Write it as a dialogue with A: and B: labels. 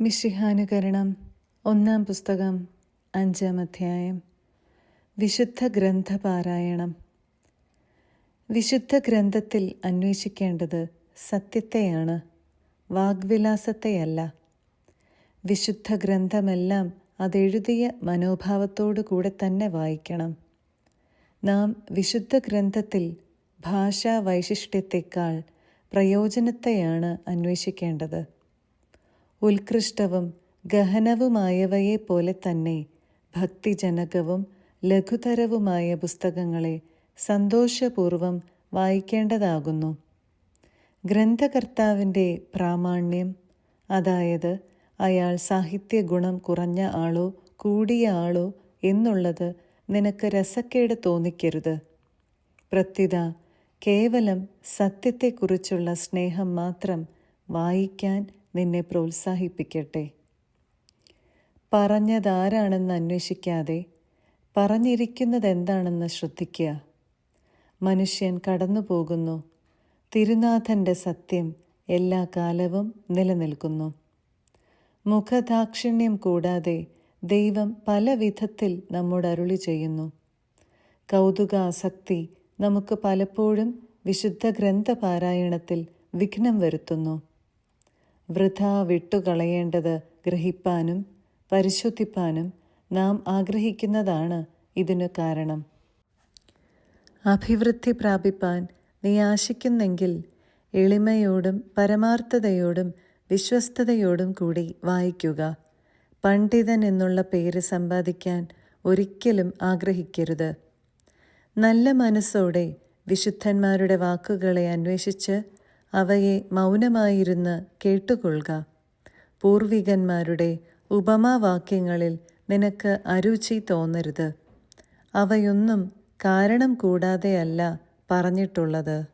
A: മിഷിഹാനുകരണം ഒന്നാം പുസ്തകം അഞ്ചാം അധ്യായം. വിശുദ്ധ ഗ്രന്ഥപാരായണം. വിശുദ്ധ ഗ്രന്ഥത്തിൽ അന്വേഷിക്കേണ്ടത് സത്യത്തെയാണ് വാഗ്വിലാസത്തെയല്ല. വിശുദ്ധ ഗ്രന്ഥമെല്ലാം അതെഴുതിയ മനോഭാവത്തോടു കൂടെ തന്നെ വായിക്കണം. നാം വിശുദ്ധ ഗ്രന്ഥത്തിൽ ഭാഷാ വൈശിഷ്ട്യത്തെക്കാൾ പ്രയോജനത്തെയാണ് അന്വേഷിക്കേണ്ടത്. ഉത്കൃഷ്ടവും ഗഹനവുമായവയെ പോലെ തന്നെ ഭക്തിജനകവും ലഘുതരവുമായ പുസ്തകങ്ങളെ സന്തോഷപൂർവം വായിക്കേണ്ടതാകുന്നു. ഗ്രന്ഥകർത്താവിന്റെ പ്രാമാണ്യം അതായത് അയാൾ സാഹിത്യ ഗുണം കുറഞ്ഞ ആളോ കൂടിയ ആളോ എന്നുള്ളത് നിനക്ക് രസക്കേട് തോന്നിക്കരുത്. പ്രത്യുത കേവലം സത്യത്തെക്കുറിച്ചുള്ള സ്നേഹം മാത്രം വായിക്കാൻ നിന്നെ പ്രോത്സാഹിപ്പിക്കട്ടെ. പറഞ്ഞതാരാണെന്ന് അന്വേഷിക്കാതെ പറഞ്ഞിരിക്കുന്നത് എന്താണെന്ന് ശ്രദ്ധിക്കുക. മനുഷ്യൻ കടന്നു പോകുന്നു തിരുനാഥന്റെ സത്യം എല്ലാ കാലവും നിലനിൽക്കുന്നു. മുഖദാക്ഷിണ്യം കൂടാതെ ദൈവം പല വിധത്തിൽ നമ്മോട് അരുളി ചെയ്യുന്നു. കൗതുകാസക്തി നമുക്ക് പലപ്പോഴും വിശുദ്ധ ഗ്രന്ഥപാരായണത്തിൽ വിഘ്നം വരുത്തുന്നു. വൃഥ വിട്ടുകളയേണ്ടത് ഗ്രഹിപ്പാനും പരിശുദ്ധിപ്പാനും നാം ആഗ്രഹിക്കുന്നതാണ് ഇതിനു കാരണം. അഭിവൃദ്ധി പ്രാപിപ്പാൻ നീ ആശിക്കുന്നെങ്കിൽ എളിമയോടും പരമാർത്ഥതയോടും വിശ്വസ്തയോടും കൂടി വായിക്കുക. പണ്ഡിതൻ എന്നുള്ള പേര് സമ്പാദിക്കാൻ ഒരിക്കലും ആഗ്രഹിക്കരുത്. നല്ല മനസ്സോടെ വിശുദ്ധന്മാരുടെ വാക്കുകളെ അന്വേഷിച്ച് അവയെ മൗനമായിരുന്ന് കേട്ടുകൊള്ളുക. പൂർവികന്മാരുടെ ഉപമാവാക്യങ്ങളിൽ നിനക്ക് അരുചി തോന്നരുത്. അവയൊന്നും കാരണം കൂടാതെയല്ല പറഞ്ഞിട്ടുള്ളത്.